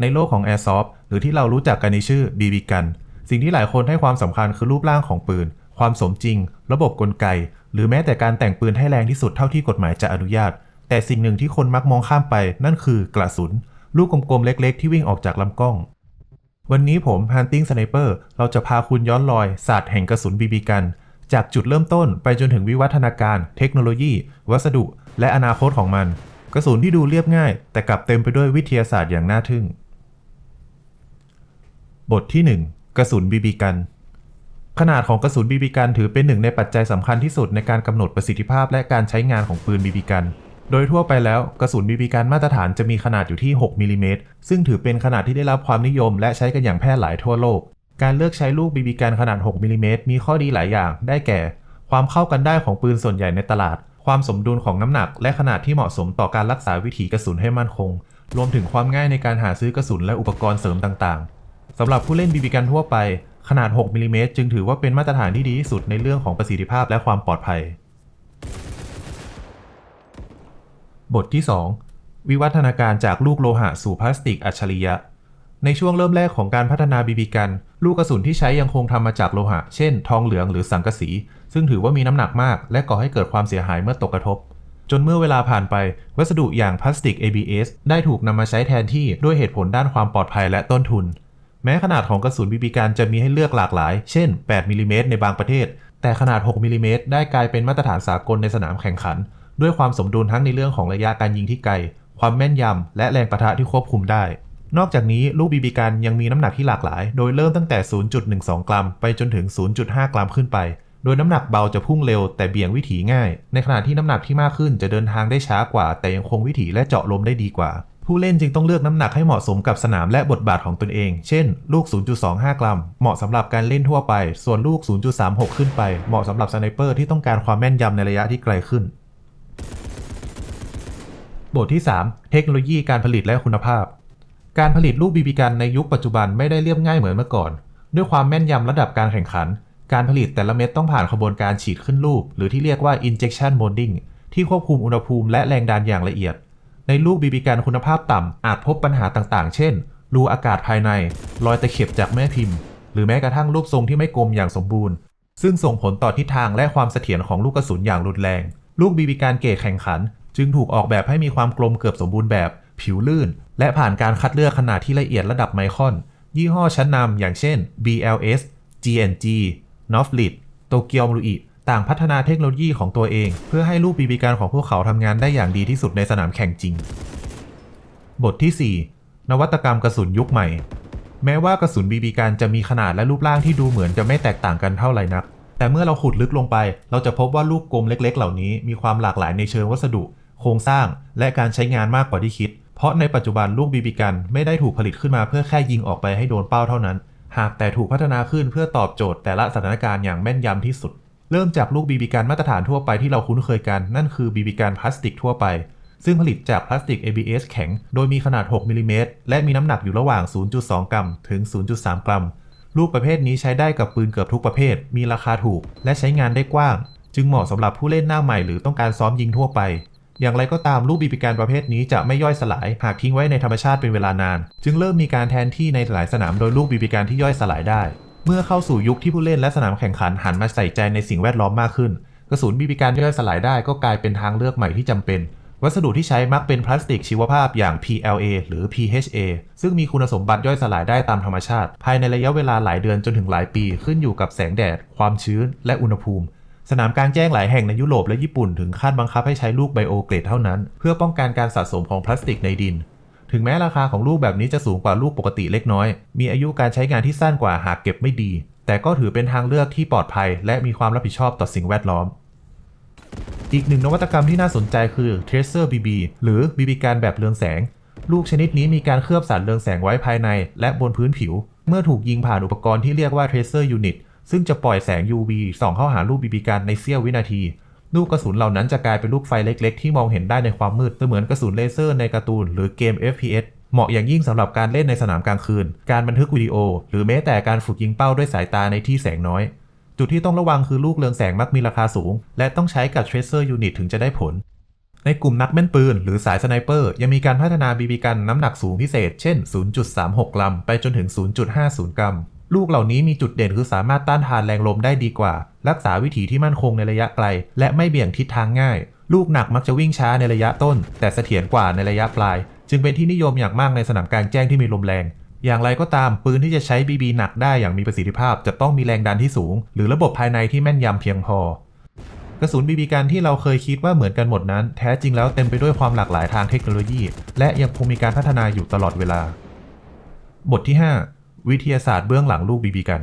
ในโลกของ Airsoft หรือที่เรารู้จักกันในชื่อ BB Gun สิ่งที่หลายคนให้ความสำคัญคือรูปร่างของปืน ความสมจริง ระบบกลไก หรือแม้แต่การแต่งปืนให้แรงที่สุดเท่าที่กฎหมายจะอนุญาต แต่สิ่งหนึ่งที่คนมักมองข้ามไปนั่นคือกระสุน ลูกกลมๆเล็ก ๆ ที่วิ่งออกจากลำกล้อง วันนี้ผม Hunting Sniper เราจะพาคุณย้อนรอยศาสตร์แห่งกระสุน BB กัน จากจุดเริ่มต้นไปจนถึงวิวัฒนาการ เทคโนโลยี วัสดุ และอนาคตของมันกระสุนที่ดูเรียบง่าย แต่กลับเต็มไปด้วยวิทยาศาสตร์อย่างน่าทึ่ง บทที่ 1 กระสุน BB กัน ขนาดของกระสุน BB กันถือเป็นหนึ่งในปัจจัยสำคัญที่สุดในการกำหนดประสิทธิภาพและการใช้งานของปืน BB กัน โดยทั่วไปแล้วกระสุน BB กันมาตรฐานจะมีขนาดอยู่ที่ 6มิลลิเมตรซึ่งถือเป็นขนาดที่ได้รับความนิยม และใช้กันอย่างแพร่หลายทั่วโลก การเลือกใช้ลูก BB กันขนาด 6มิลลิเมตรมีข้อดีหลายอย่าง ได้แก่ ความเข้ากันได้ของปืนส่วนใหญ่ในตลาด ความสมดุลของน้ำหนัก และขนาดที่เหมาะสมต่อการรักษาวิถีกระสุนให้มั่นคง รวมถึงความง่ายในการหาซื้อกระสุนและอุปกรณ์เสริมต่างๆ สำหรับผู้เล่น BB กันทั่วไป ขนาด 6มิลลิเมตรจึงถือว่าเป็นมาตรฐานที่ดีที่สุดในเรื่องของประสิทธิภาพและความปลอดภัย บทที่ 2 วิวัฒนาการจากลูกโลหะสู่พลาสติกอัจฉริยะ ในช่วงเริ่มแรกของการพัฒนาบีบีกัน ลูกกระสุนที่ใช้ยังคงทำมาจากโลหะ เช่น ทองเหลืองหรือสังกะสี ซึ่งถือว่ามีน้ำหนักมาก และก่อให้เกิดความเสียหายเมื่อตกกระทบจนเมื่อเวลาผ่านไป วัสดุอย่างพลาสติก ABS ได้ถูกนำมาใช้แทนที่ด้วยเหตุผลด้านความปลอดภัยและต้นทุน แม้ขนาดของกระสุนบีบีกันจะมีให้เลือกหลากหลาย เช่น 8มิลลิเมตรในบางประเทศ แต่ขนาด 6มิลลิเมตรได้กลายเป็นมาตรฐานสากลในสนามแข่งขัน ด้วยความสมดุลทั้งในเรื่องของระยะการยิงที่ไกล ความแม่นยำ และแรงประทะที่ควบคุมได้ นอกจากนี้ลูกบีบีกันยังมีน้ำหนักที่หลากหลาย โดยเริ่มตั้งแต่ 0.12 กรัม ไปจนถึง 0.5 กรัมขึ้นไป โดยน้ำหนักเบาจะพุ่งเร็วแต่เบี่ยงวิถีง่าย ในขณะที่น้ำหนักที่มากขึ้นจะเดินทางได้ช้ากว่า แต่ยังคงวิถีและเจาะลมได้ดีกว่า ผู้เล่นจึงต้องเลือกน้ำหนักให้เหมาะสมกับสนามและบทบาทของตนเอง เช่น ลูก 0.25 กรัม เหมาะสำหรับการเล่นทั่วไป ส่วนลูก 0.36 ขึ้นไป เหมาะสำหรับสไนเปอร์ที่ต้องการความแม่นยำในระยะที่ไกลขึ้น บทที่ 3 เทคโนโลยีการผลิตและคุณภาพ การผลิตลูกบีบีกันในยุคปัจจุบันไม่ได้เรียบง่ายเหมือนเมื่อก่อน ด้วยความแม่นยำระดับการแข่งขัน การผลิตแต่ละเม็ดต้องผ่านขบวนการฉีดขึ้นรูปหรือที่เรียกว่า injection molding ที่ควบคุมอุณหภูมิและแรงดันอย่างละเอียด ในลูกบีบีกันคุณภาพต่ำอาจพบปัญหาต่างๆ เช่น รูอากาศภายใน รอยตะเข็บจากแม่พิมพ์ หรือแม้กระทั่งรูปทรงที่ไม่กลมอย่างสมบูรณ์ ซึ่งส่งผลต่อทิศทางและความเสถียรของลูกกระสุนอย่างรุนแรง ลูกบีบีกันเกรดแข่งขัน จึงถูกออกแบบให้มีความกลมเกือบสมบูรณ์แบบ ผิวลื่น และผ่านการคัดเลือกขนาดที่ละเอียดระดับไมครอน ยี่ห้อชั้นนำอย่างเช่น BLS GNG n o f l i t โตเกียวมรุอิ ต่างพัฒนาเทคโนโลยีของตัวเอง เพื่อให้ลูกบีบีกันของพวกเขาทำงานได้อย่างดีที่สุดในสนามแข่งจริง บทที่ 4 นวัตกรรมกระสุนยุคใหม่ แม้ว่ากระสุนบีบีกันจะมีขนาดและรูปร่างที่ดูเหมือนจะไม่แตกต่างกันเท่าไหร่นัก แต่เมื่อเราขุดลึกลงไป เราจะพบว่าลูกกลมเล็ก ๆ เหล่านี้มีความหลากหลายในเชิงวัสดุ โครงสร้าง และการใช้งานมากกว่าที่คิด เพราะในปัจจุบันลูกบีบีกันไม่ได้ถูกผลิตขึ้นมาเพื่อแค่ยิงออกไปให้โดนเป้าเท่านั้น หากแต่ถูกพัฒนาขึ้นเพื่อตอบโจทย์แต่ละสถานการณ์อย่างแม่นยำที่สุด เริ่มจากลูกบีบีกันมาตรฐานทั่วไปที่เราคุ้นเคยกัน นั่นคือบีบีกันพลาสติกทั่วไป ซึ่งผลิตจากพลาสติก ABS แข็ง โดยมีขนาด 6มิลลิเมตรและมีน้ำหนักอยู่ระหว่าง 0.2 กรัม ถึง 0.3 กรัม ลูกประเภทนี้ใช้ได้กับปืนเกือบทุกประเภท มีราคาถูก และใช้งานได้กว้าง จึงเหมาะสำหรับผู้เล่นหน้าใหม่หรือต้องการซ้อมยิงทั่วไป อย่างไรก็ตามลูกบีบีกันประเภทนี้จะไม่ย่อยสลาย หากทิ้งไว้ในธรรมชาติเป็นเวลานาน จึงเริ่มมีการแทนที่ในหลายสนามโดยลูกบีบีกันที่ย่อยสลายได้ เมื่อเข้าสู่ยุคที่ผู้เล่นและสนามแข่งขันหันมาใส่ใจในสิ่งแวดล้อมมากขึ้น กระสุนบีบีกันย่อยสลายได้ก็กลายเป็นทางเลือกใหม่ที่จำเป็น วัสดุที่ใช้มักเป็นพลาสติกชีวภาพอย่าง PLA หรือ PHA ซึ่งมีคุณสมบัติย่อยสลายได้ตามธรรมชาติ ภายในระยะเวลาหลายเดือนจนถึงหลายปี ขึ้นอยู่กับแสงแดด ความชื้น และอุณหภูมิสนามกลางแจ้งหลายแห่งในยุโรปและญี่ปุ่นถึงขั้นบังคับให้ใช้ลูกไบโอเกรดเท่านั้น เพื่อป้องกันการสะสมของพลาสติกในดิน ถึงแม้ราคาของลูกแบบนี้จะสูงกว่าลูกปกติเล็กน้อย มีอายุการใช้งานที่สั้นกว่าหากเก็บไม่ดี แต่ก็ถือเป็นทางเลือกที่ปลอดภัย และมีความรับผิดชอบต่อสิ่งแวดล้อม อีกหนึ่งนวัตกรรมที่น่าสนใจคือ Tracer BB หรือ BB กันแบบเรืองแสง ลูกชนิดนี้มีการเคลือบสารเรืองแสงไว้ภายใน และบนพื้นผิว เมื่อถูกยิงผ่านอุปกรณ์ที่เรียกว่า Tracer Unit ซึ่งจะปล่อยแสง UV ส่องเข้าหาลูก BB กันในเสี้ยววินาที ลูกกระสุนเหล่านั้นจะกลายเป็นลูกไฟเล็ก ๆ ที่มองเห็นได้ในความมืดเสมือนกระสุนเลเซอร์ในการ์ตูนหรือเกม FPS เหมาะอย่างยิ่งสำหรับการเล่นในสนามกลางคืน การบันทึกวิดีโอ หรือแม้แต่การฝึกยิงเป้าด้วยสายตาในที่แสงน้อย จุดที่ต้องระวังคือลูกเรืองแสงมักมีราคาสูง และต้องใช้กับ Tracer Unit ถึงจะได้ผล ในกลุ่มนักแม่นปืน หรือสายสไนเปอร์ ยังมีการพัฒนาบีบีกันน้ำหนักสูงพิเศษ เช่น 0.36 กรัม ไปจนถึง 0.50 กรัม ลูกเหล่านี้มีจุดเด่นคือสามารถต้านทานแรงลมได้ดีกว่า รักษาวิถีที่มั่นคงในระยะไกล และไม่เบี่ยงทิศทางง่าย ลูกหนักมักจะวิ่งช้าในระยะต้น แต่เสถียรกว่าในระยะปลาย จึงเป็นที่นิยมอย่างมากในสนามกลางแจ้งที่มีลมแรง อย่างไรก็ตามปืนที่จะใช้บีบีหนักได้อย่างมีประสิทธิภาพ จะต้องมีแรงดันที่สูง หรือระบบภายในที่แม่นยำเพียงพอกระสุนบีบีกันที่เราเคยคิดว่าเหมือนกันหมดนั้น แท้จริงแล้วเต็มไปด้วยความหลากหลายทางเทคโนโลยี และยังคงมีการพัฒนาอยู่ตลอดเวลา บทที่ 5 วิทยาศาสตร์เบื้องหลังลูกบีบีกัน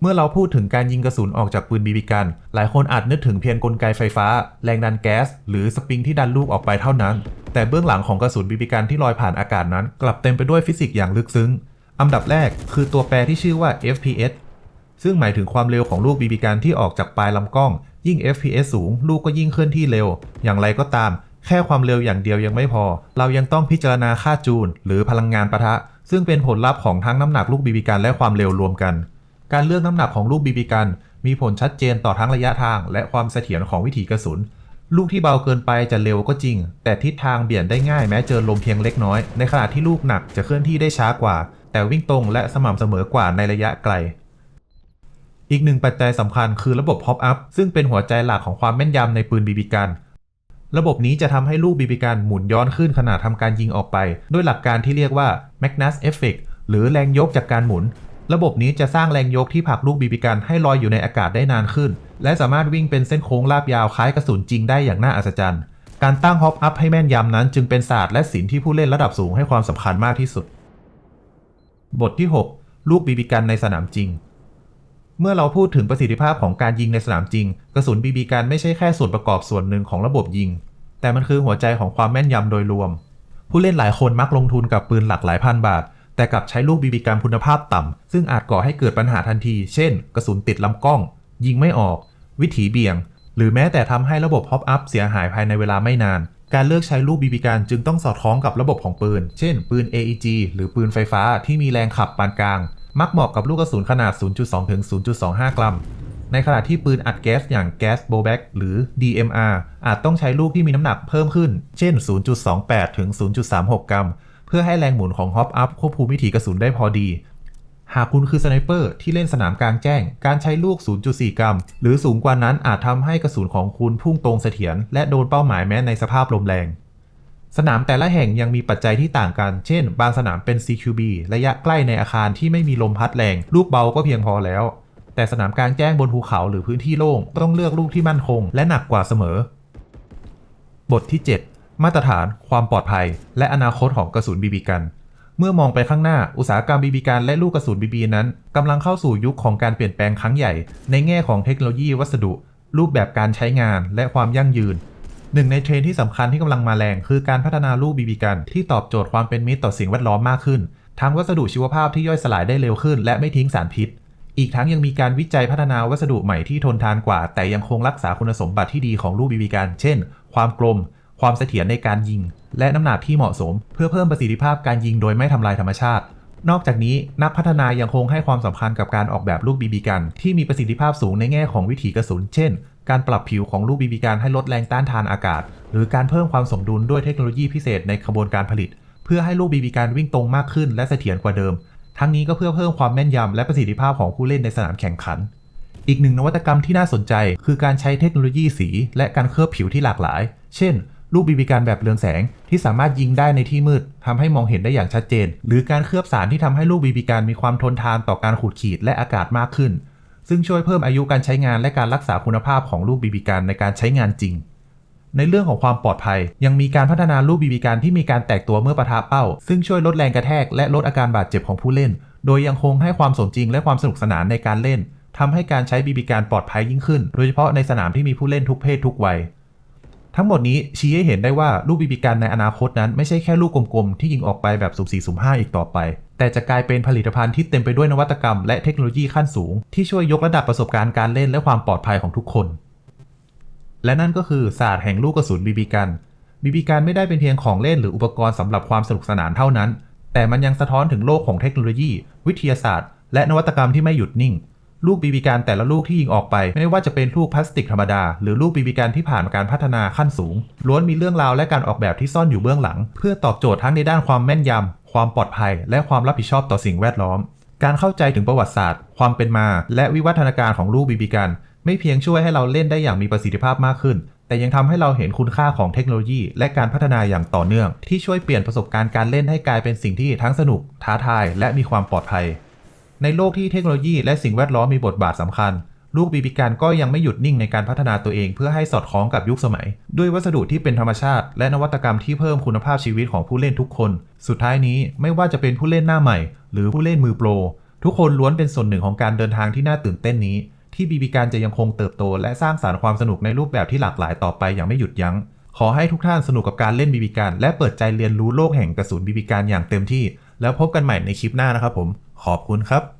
เมื่อเราพูดถึงการยิงกระสุนออกจากปืนบีบีกัน หลายคนอาจนึกถึงเพียงกลไกไฟฟ้า แรงดันแก๊ส หรือสปริงที่ดันลูกออกไปเท่านั้น แต่เบื้องหลังของกระสุนบีบีกันที่ลอยผ่านอากาศนั้น กลับเต็มไปด้วยฟิสิกส์อย่างลึกซึ้ง อันดับแรกคือตัวแปรที่ชื่อว่า FPS ซึ่งหมายถึงความเร็วของลูกบีบีกันที่ออกจากปลายลำกล้อง ยิ่ง FPS สูง ลูกก็ยิ่งเคลื่อนที่เร็ว อย่างไรก็ตาม แค่ความเร็วอย่างเดียวยังไม่พอ เรายังต้องพิจารณาค่าจูลหรือพลังงานปะทะ ซึ่งเป็นผลลัพธ์ของทั้งน้ำหนักลูกบีบีกันและความเร็วรวมกัน การเลือกน้ำหนักของลูกบีบีกัน มีผลชัดเจนต่อทั้งระยะทาง และความเสถียรของวิถีกระสุน ลูกที่เบาเกินไปจะเร็วก็จริง แต่ทิศทางเบี่ยนได้ง่ายแม้เจอลมเพียงเล็กน้อย ในขณะที่ลูกหนักจะเคลื่อนที่ได้ช้ากว่า แต่วิ่งตรงและสม่ำเสมอกว่าในระยะไกลอีกหนึ่งปัจจัยสำคัญคือระบบ Pop Up ซึ่งเป็นหัวใจหลักของความแม่นยำในปืนบีบีกันระบบนี้จะทำให้ลูกบีบีกันหมุนย้อนขึ้นขณะทำการยิงออกไป ด้วยหลักการที่เรียกว่า Magnus Effect หรือแรงยกจากการหมุน ระบบนี้จะสร้างแรงยกที่ผลักลูกบีบีกันให้ลอยอยู่ในอากาศได้นานขึ้น และสามารถวิ่งเป็นเส้นโค้งลาบยาวคล้ายกระสุนจริงได้อย่างน่าอัศจรรย์ การตั้งฮอปอัพให้แม่นยำนั้นจึงเป็นศาสตร์และศิลป์ที่ผู้เล่นระดับสูงให้ความสำคัญมากที่สุด บทที่ 6 ลูกบีบีกันในสนามจริง เมื่อเราพูดถึงประสิทธิภาพของการยิงในสนามจริง กระสุนบีบีกันไม่ใช่แค่ส่วนประกอบส่วนหนึ่งของระบบยิง แต่มันคือหัวใจของความแม่นยำโดยรวม ผู้เล่นหลายคนมักลงทุนกับปืนหลักหลายพันบาท แต่กลับใช้ลูกบีบีกันคุณภาพต่ำ ซึ่งอาจก่อให้เกิดปัญหาทันที เช่น กระสุนติดลำกล้อง ยิงไม่ออก วิถีเบี่ยง หรือแม้แต่ทำให้ระบบฮอปอัพเสียหายภายในเวลาไม่นาน การเลือกใช้ลูกบีบีกันจึงต้องสอดคล้องกับระบบของปืน เช่น ปืน AEG หรือปืนไฟฟ้าที่มีแรงขับปานกลาง มักเหมาะกับลูกกระสุนขนาด 0.2 ถึง 0.25 กรัม ในขณะที่ปืนอัดแก๊สอย่างแก๊สโบแบ็กหรือ DMR อาจต้องใช้ลูกที่มีน้ำหนักเพิ่มขึ้น เช่น 0.28 ถึง 0.36 กรัม เพื่อให้แรงหมุนของฮอปอัพควบคุมวิถีกระสุนได้พอดี หากคุณคือสไนเปอร์ที่เล่นสนามกลางแจ้ง การใช้ลูก 0.4 กรัม หรือสูงกว่านั้นอาจทำให้กระสุนของคุณพุ่งตรงเสถียรและโดนเป้าหมายแม้ในสภาพลมแรง สนามแต่ละแห่งยังมีปัจจัยที่ต่างกัน เช่น บางสนามเป็น CQB ระยะใกล้ในอาคารที่ไม่มีลมพัดแรง ลูกเบาก็เพียงพอแล้ว แต่สนามกลางแจ้งบนภูเขาหรือพื้นที่โล่งต้องเลือกลูกที่มั่นคง และหนักกว่าเสมอ บทที่ 7 มาตรฐาน ความปลอดภัย และอนาคตของกระสุนบีบีกัน เมื่อมองไปข้างหน้าอุตสาหกรรมบีบีกันและลูกกระสุนบีบีนั้นกำลังเข้าสู่ยุคของการเปลี่ยนแปลงครั้งใหญ่ ในแง่ของเทคโนโลยีวัสดุ รูปแบบการใช้งานและความยั่งยืนหนึ่งในเทรนที่สำคัญที่กำลังมาแรงคือการพัฒนาลูกบีบีกัน ที่ตอบโจทย์ความเป็นมิตรต่อสิ่งแวดล้อมมากขึ้น ทั้งวัสดุชีวภาพที่ย่อยสลายได้เร็วขึ้น และไม่ทิ้งสารพิษ อีกทั้งยังมีการวิจัยพัฒนาวัสดุใหม่ที่ทนทานกว่า แต่ยังคงรักษาคุณสมบัติที่ดีของลูกบีบีกัน เช่น ความกลม ความเสถียรในการยิง และน้ำหนักที่เหมาะสม เพื่อเพิ่มประสิทธิภาพการยิงโดยไม่ทำลายธรรมชาติ นอกจากนี้นักพัฒนายังคงให้ความสำคัญกับการออกแบบลูกบีบีกัน ที่มีประสิทธิภาพสูงในแง่ของวิถีกระสุน เช่น การปรับผิวของลูกบีบีกันให้ลดแรงต้านทานอากาศ หรือการเพิ่มความสมดุลด้วยเทคโนโลยีพิเศษในขบวนการผลิต เพื่อให้ลูกบีบีกันวิ่งตรงมากขึ้น และเสถียรกว่าเดิม ทั้งนี้ก็เพื่อเพิ่มความแม่นยำและประสิทธิภาพของผู้เล่นในสนามแข่งขันอีกหนึ่งนวัตกรรมที่น่าสนใจ คือการใช้เทคโนโลยีสี และการเคลือบผิวที่หลากหลาย เช่น ลูกบีบีกันแบบเรืองแสงที่สามารถยิงได้ในที่มืดทำให้มองเห็นได้อย่างชัดเจน หรือการเคลือบสารที่ทำให้ลูกบีบีกันมีความทนทานต่อการขูดขีดและอากาศมากขึ้น ซึ่งช่วยเพิ่มอายุการใช้งานและการรักษาคุณภาพของลูกบีบีกันในการใช้งานจริง ในเรื่องของความปลอดภัย ยังมีการพัฒนาลูกบีบีกันที่มีการแตกตัวเมื่อปะทะเป้า ซึ่งช่วยลดแรงกระแทกและลดอาการบาดเจ็บของผู้เล่น โดยยังคงให้ความสมจริงและความสนุกสนานในการเล่นทำให้การใช้บีบีกันปลอดภัยยิ่งขึ้น โดยเฉพาะในสนามที่มีผู้เล่นทุกเพศทุกวัย ทั้งหมดนี้ชี้ให้เห็นได้ว่าลูกบีบีกันในอนาคตนั้นไม่ใช่แค่ลูกกลมๆ ที่ยิงออกไปแบบสุ่มสี่สุ่มห้าอีกต่อไป แต่จะกลายเป็นผลิตภัณฑ์ที่เต็มไปด้วยนวัตกรรมและเทคโนโลยีขั้นสูง ที่ช่วยยกระดับประสบการณ์การเล่นและความปลอดภัยของทุกคน และนั่นก็คือศาสตร์แห่งลูกกระสุนบีบีกันบีบีกันไม่ได้เป็นเพียงของเล่นหรืออุปกรณ์สำหรับความสนุกสนานเท่านั้น แต่มันยังสะท้อนถึงโลกของเทคโนโลยี วิทยาศาสตร์ และนวัตกรรมที่ไม่หยุดนิ่ง ลูกบีบีกันแต่ละลูกที่ยิงออกไป ไม่ว่าจะเป็นลูกพลาสติกธรรมดา หรือลูกบีบีกันที่ผ่านการพัฒนาขั้นสูง ล้วนมีเรื่องราวและการออกแบบที่ซ่อนอยู่เบื้องหลัง เพื่อตอบโจทย์ทั้งในด้านความแม่นยำ ความปลอดภัย และความรับผิดชอบต่อสิ่งแวดล้อม การเข้าใจถึงประวัติศาสตร์ ความเป็นมา และวิวัฒนาการของลูกบีบีกันไม่เพียงช่วยให้เราเล่นได้อย่างมีประสิทธิภาพมากขึ้น แต่ยังทำให้เราเห็นคุณค่าของเทคโนโลยี และการพัฒนาอย่างต่อเนื่อง ที่ช่วยเปลี่ยนประสบการณ์การเล่นให้กลายเป็นสิ่งที่ทั้งสนุก ท้าทาย และมีความปลอดภัย ในโลกที่เทคโนโลยีและสิ่งแวดล้อมมีบทบาทสำคัญ ลูกบีบีกันก็ยังไม่หยุดนิ่งในการพัฒนาตัวเองเพื่อให้สอดคล้องกับยุคสมัย ด้วยวัสดุที่เป็นธรรมชาติ และนวัตกรรมที่เพิ่มคุณภาพชีวิตของผู้เล่นทุกคน สุดท้ายนี้ไม่ว่าจะเป็นผู้เล่นหน้าใหม่ หรือผู้เล่นมือโปร ทุกคนล้วนเป็นส่วนหนึ่งของการเดินทางที่น่าตื่นเต้นนี้ ที่บีบีกันจะยังคงเติบโต และสร้างสารรค์ความสนุกในรูปแบบที่หลากหลายต่อไปอย่างไม่หยุดยัง้งขอให้ทุกท่านสนุกกับการเล่นบีบีกันและเปิดใจเรียนรู้โลกแห่งกระสุนบีบีกันอย่างเต็มที่ แล้วพบกันใหม่ในคลิปหน้านะครับผม ขอบคุณครับ